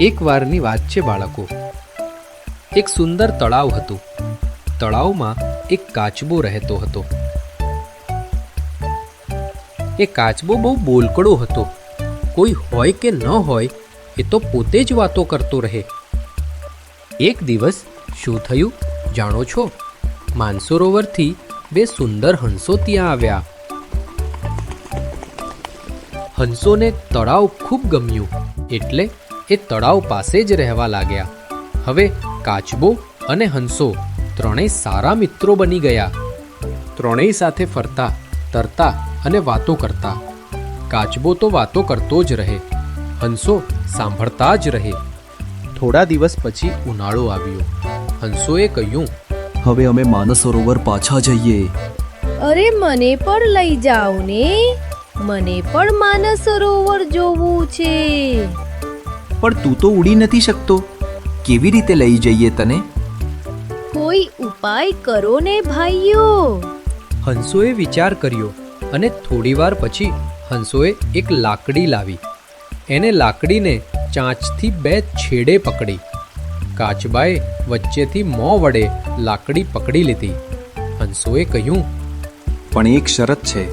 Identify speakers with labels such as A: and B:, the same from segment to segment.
A: એકવારની વાત છે બાળકો. એક સુંદર તળાવ હતું. તળાવમાં એક કાચબો રહેતો હતો. એ કાચબો બહુ બોલકડો હતો. કોઈ હોય કે ન હોય, એ તો પોતે જ વાતો કરતો રહે. એક દિવસ શું થયું જાણો છો? માનસરોવરથી બે સુંદર હંસો ત્યાં આવ્યા. હંસોને તળાવ ખૂબ ગમ્યું. એટલે એ તળાવ પાસે જ રહેવા લાગ્યા. હવે કાચબો અને હંસો ત્રણેય સારા મિત્રો બની ગયા. ત્રણેય સાથે ફરતા તરતા અને વાતો કરતા. કાચબો તો વાતો કરતો જ રહે હંસો સાંભળતા જ રહે. થોડા દિવસ પછી ઉનાળો આવ્યો. હંસોએ કહ્યું
B: હવે અમે માનસ સરોવર પાછા જઈએ.
C: અરે મને પણ લઈ જાઓ ને મને પણ માનસ સરોવર જોવું છે.
B: પણ તું તો ઉડી નથી શકતો. કેવી રીતે લઈ જઈએ તને?
C: કોઈ ઉપાય કરો ને ભાઈઓ.
A: હંસોએ વિચાર કર્યો અને થોડીવાર પછી હંસોએ એક લાકડી લાવી. એને લાકડીને ચાંચથી બે છેડે પકડી. કાચબાએ વચ્ચેથી મોં વડે લાકડી પકડી લીધી. હંસોએ કહ્યું
B: પણ એક શરત છે.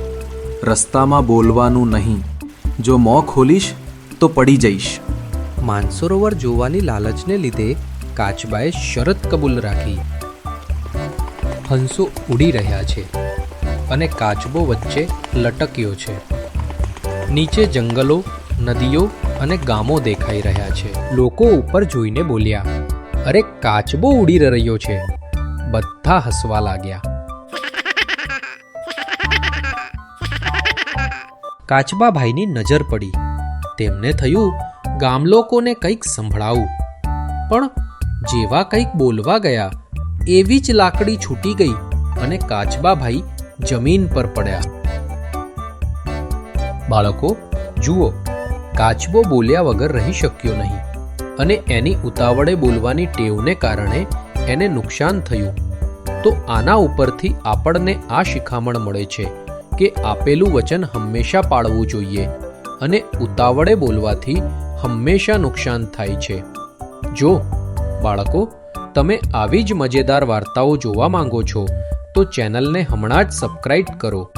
B: રસ્તામાં બોલવાનું નહીં. જો મોં ખોલીશ તો પડી જઈશ.
A: માનસરોવર જોવાની લાલચને લીધે કાચબાએ શરત કબૂલ રાખી. હંસો ઉડી રહ્યા છે અને કાચબો વચ્ચે લટક્યો છે. નીચે જંગલો, નદીઓ અને ગામો દેખાઈ રહ્યા છે. લોકો ઉપર જોઈને બોલ્યા, અરે, કાચબો ઉડી રહ્યો છે. બધા હસવા લાગ્યા. કાચબાભાઈની નજર પડી. તેમને થયું ગામ લોકોને કંઈક સંભળાવું. પણ જેવા કંઈક બોલવા ગયા, એવી જ લાકડી છૂટી ગઈ અને કાચબાભાઈ જમીન પર પડ્યા. બાળકો, જુઓ, કાચબો બોલ્યા વગર રહી શક્યો નહીં અને એની ઉતાવળે બોલવાની ટેવને કારણે એને નુકસાન થયું. તો આના ઉપરથી આપણને આ શિખામણ મળે છે કે આપેલું વચન હંમેશા પાળવું જોઈએ અને ઉતાવળે બોલવાથી હંમેશા નુકસાન થાય છે. જો, બાળકો, તમે આવી જ મજેદાર વાર્તાઓ જોવા માંગો છો, તો ચેનલને હમણાં જ સબસ્ક્રાઇબ કરો.